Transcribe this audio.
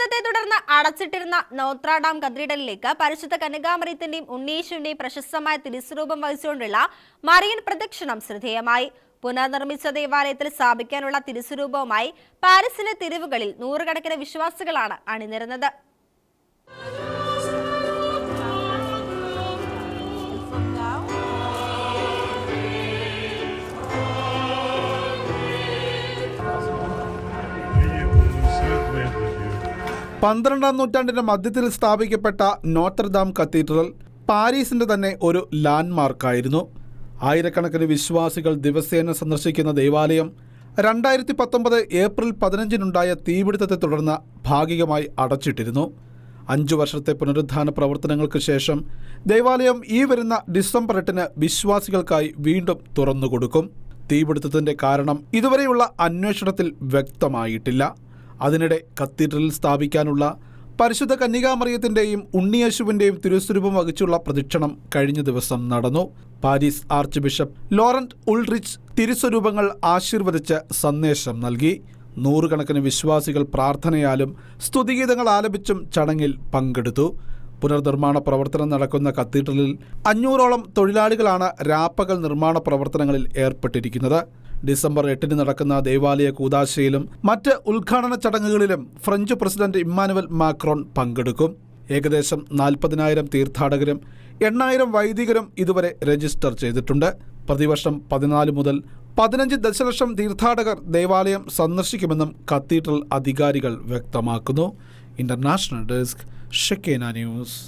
തീപിടുത്തത്തെ തുടർന്ന് അടച്ചിട്ടിരുന്ന നോത്രാഡാം കത്തീഡ്രലിലേക്ക് പരിശുദ്ധ കനകാമരത്തിന്റെയും ഉണ്ണീശുവിന്റെയും പ്രശസ്തമായ തിരുസ്വരൂപം വഹിച്ചുകൊണ്ടുള്ള മറിയൻ പ്രദക്ഷിണം ശ്രദ്ധേയമായി. പുനർനിർമ്മിച്ച ദേവാലയത്തിൽ സ്ഥാപിക്കാനുള്ള തിരുസ്വരൂപവുമായി പാരീസിലെ തെരുവുകളിൽ നൂറുകണക്കിന് വിശ്വാസികളാണ് അണിനിരുന്നത്. പന്ത്രണ്ടാം നൂറ്റാണ്ടിന്റെ മധ്യത്തിൽ സ്ഥാപിക്കപ്പെട്ട നോട്ടർദാം കത്തീഡ്രൽ പാരീസിന്റെ തന്നെ ഒരു ലാൻഡ്മാർക്കായിരുന്നു. ആയിരക്കണക്കിന് വിശ്വാസികൾ ദിവസേന സന്ദർശിക്കുന്ന ദേവാലയം രണ്ടായിരത്തി പത്തൊമ്പത് ഏപ്രിൽ പതിനഞ്ചിനുണ്ടായ തീപിടുത്തത്തെ തുടർന്ന് ഭാഗികമായി അടച്ചിട്ടിരുന്നു. അഞ്ചു വർഷത്തെ പുനരുദ്ധാന പ്രവർത്തനങ്ങൾക്ക് ശേഷം ദേവാലയം ഈ വരുന്ന ഡിസംബർ എട്ടിന് വിശ്വാസികൾക്കായി വീണ്ടും തുറന്നുകൊടുക്കും. തീപിടുത്തത്തിന്റെ കാരണം ഇതുവരെയുള്ള അന്വേഷണത്തിൽ വ്യക്തമായിട്ടില്ല. അതിനിടെ കത്തീഡ്രലിൽ സ്ഥാപിക്കാനുള്ള പരിശുദ്ധ കന്യകാമറിയത്തിന്റെയും ഉണ്ണിയേശുവിന്റെയും തിരുസ്വരൂപം വഹിച്ചുള്ള പ്രദക്ഷിണം കഴിഞ്ഞ ദിവസം നടന്നു. Paris archbishop Laurent Ulrich തിരുസ്വരൂപങ്ങൾ ആശീർവദിച്ച് സന്ദേശം നൽകി. നൂറുകണക്കിന് വിശ്വാസികൾ പ്രാർത്ഥനയാലും സ്തുതിഗീതങ്ങൾ ആലപിച്ചും ചടങ്ങിൽ പങ്കെടുത്തു. പുനർനിർമ്മാണ പ്രവർത്തനം നടക്കുന്ന കത്തീഡ്രലിൽ അഞ്ഞൂറോളം തൊഴിലാളികളാണ് രാപ്പകൽ നിർമ്മാണ പ്രവർത്തനങ്ങളിൽ ഏർപ്പെട്ടിരിക്കുന്നത്. ഡിസംബർ എട്ടിന് നടക്കുന്ന ദേവാലയ കൂതാശയിലും മറ്റ് ഉദ്ഘാടന ചടങ്ങുകളിലും ഫ്രഞ്ച് പ്രസിഡന്റ് ഇമ്മാനുവൽ മാക്രോൺ പങ്കെടുക്കും. ഏകദേശം നാൽപ്പതിനായിരം തീർത്ഥാടകരും എണ്ണായിരം വൈദികരും ഇതുവരെ രജിസ്റ്റർ ചെയ്തിട്ടുണ്ട്. പ്രതിവർഷം പതിനാല് മുതൽ പതിനഞ്ച് ദശലക്ഷം തീർത്ഥാടകർ ദേവാലയം സന്ദർശിക്കുമെന്നും കത്തീഡ്രൽ അധികാരികൾ വ്യക്തമാക്കുന്നു. International desk Shekinah news.